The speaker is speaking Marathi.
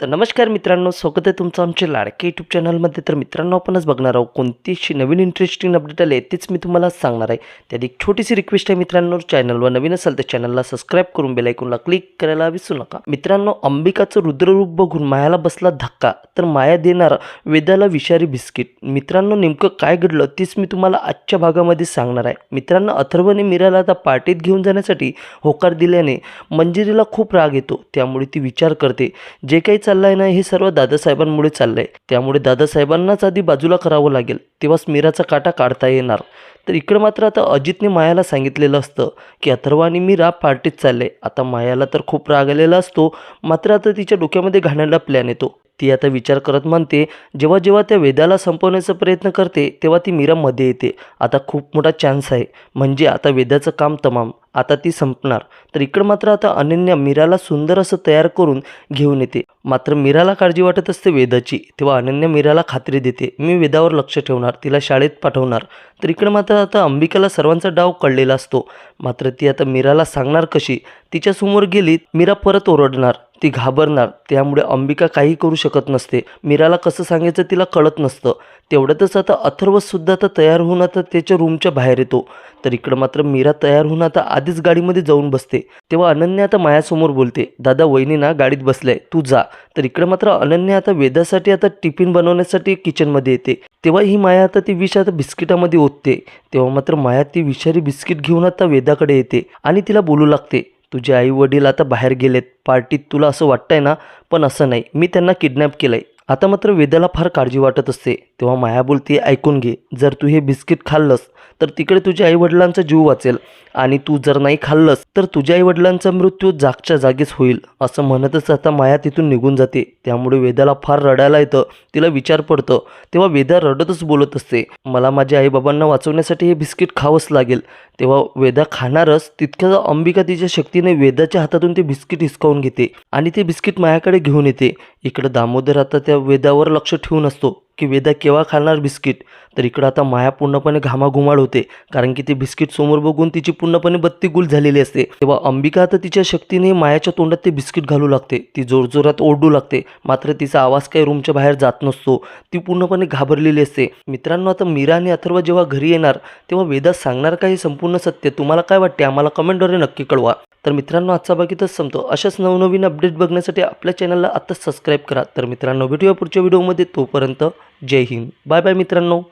तर नमस्कार मित्रांनो स्वागत आहे तुमचं आमच्या लाडके यूट्यूब चॅनलमध्ये तर मित्रांनो आपणच बघणार आहोत कोणतीशी नवीन इंटरेस्टिंग अपडेट आले तेच मी तुम्हाला सांगणार आहे. त्यात एक छोटीशी रिक्वेस्ट आहे मित्रांनो चॅनलवर नवीन असेल तर चॅनलला सबस्क्राईब करून बेलायकूनला क्लिक करायला विसरू नका. मित्रांनो अंबिकाचं रुद्ररूप बघून मायाला बसला धक्का तर माया देणार वेदाला विषारी बिस्किट. मित्रांनो नेमकं काय घडलं तेच मी तुम्हाला आजच्या भागामध्ये सांगणार आहे. मित्रांनो अथर्वने मीराला आता पार्टीत घेऊन जाण्यासाठी होकार दिल्याने मंजिरीला खूप राग येतो त्यामुळे ती विचार करते. जे काही चाललं आहे ना हे सर्व दादासाहेबांमुळे चाललं आहे त्यामुळे दादासाहेबांनाच आधी बाजूला करावं लागेल तेव्हाच मीराचा काटा काढता येणार. तर इकडं मात्र आता अजितने मायाला सांगितलेलं असतं की अथर्व आणि मीरा पार्टीत चालले. आता मायाला तर खूप राग आलेला असतो मात्र आता तिच्या डोक्यामध्ये घाण्याला प्लॅन येतो. ती आता विचार करत म्हणते जेव्हा जेव्हा त्या वेदाला संपवण्याचा प्रयत्न करते तेव्हा ती मीरा मध्ये येते. आता खूप मोठा चान्स आहे. म्हणजे आता वेदाचं काम तमाम. आता ती संपणार. तर इकडं मात्र आता अनन्या मीराला सुंदर असं तयार करून घेऊन येते. मात्र मीराला काळजी वाटत असते वेदाची. तेव्हा अनन्या मीराला खात्री देते. मी वेदावर लक्ष ठेवणार. तिला शाळेत पाठवणार. तर इकडं मात्र आता अंबिकाला सर्वांचा डाव कळलेला असतो. मात्र ती आता मीराला सांगणार कशी? तिच्यासमोर गेली मीरा परत ओरडणार. ती घाबरणार त्यामुळे अंबिका काही करू शकत नसते. मीराला कसं सांगायचं तिला कळत नसतं. तेवढ्यातच आता अथर्वसुद्धा आता तयार होऊन आता त्याच्या रूमच्या बाहेर येतो. तर इकडं मात्र मीरा तयार होऊन आता आधीच गाडीमध्ये जाऊन बसते. तेव्हा अनन्या आता मायासमोर बोलते दादा वहिनी ना गाडीत बसलाय तू जा. तर इकडं मात्र अनन्या आता वेदासाठी आता टिफिन बनवण्यासाठी किचनमध्ये येते. तेव्हा ही माया आता ती विष आता बिस्किटामध्ये ओतते. तेव्हा मात्र माया ती विषारी बिस्किट घेऊन आता वेदाकडे येते आणि तिला बोलू लागते तुझे आई वडील आता बाहेर गेलेत. पार्टीत तुला असं वाटतंय ना? पण असं नाही. मी त्यांना किडनॅप केलं आहे आता मात्र वेदाला फार काळजी वाटत असते. तेव्हा माया बोलते ऐकून घे. जर तू हे बिस्किट खाल्लंस तर तिकडे तुझ्या आईवडिलांचा जीव वाचेल. आणि तू जर नाही खाल्लंस तर तुझ्या आईवडिलांचा मृत्यू जागच्या जागीच होईल. असं म्हणतच आता माया तिथून निघून जाते. त्यामुळे वेदाला फार रडायला येतं. तिला विचार पडतं. तेव्हा वेदा रडतच बोलत असते. मला माझ्या आईबाबांना वाचवण्यासाठी हे बिस्किट खावंच लागेल. तेव्हा वेदा खाणारच तितक्या अंबिका तिच्या शक्तीने वेदाच्या हातातून ते बिस्किट हिसकावून घेते. आणि ते बिस्किट मायाकडे घेऊन येते. इकडं दामोदर आता त्या वेदावर लक्ष ठेवून असतो की वेदा केव्हा खाणार बिस्किट? तर इकडं आता माया पूर्णपणे घामाघुमाड होते कारण की ते बिस्किट समोर बघून तिची पूर्णपणे बत्ती गुल झालेली असते. तेव्हा अंबिका आता तिच्या शक्तीने मायाच्या तोंडात ते बिस्किट घालू लागते. ती जोरजोरात ओरडू लागते. मात्र तिचा आवाज काही रूमच्या बाहेर जात नसतो. ती पूर्णपणे घाबरलेली असते. मित्रांनो आता मीरा आणि अथर्व जेव्हा घरी येणार तेव्हा वेदा सांगणार काही संपूर्ण सत्य? तुम्हाला काय वाटते? आम्हाला कमेंटद्वारे नक्की कळवा. तर मित्रांनो आजचा बाकीतच संपतो. अशाच नवनवीन अपडेट बघण्यासाठी आपल्या चॅनलला आत्ताच सबस्क्राईब करा. तर मित्रांनो भेटूया पुढच्या व्हिडिओमध्ये तोपर्यंत जय हिंद. बाय बाय मित्रांनो.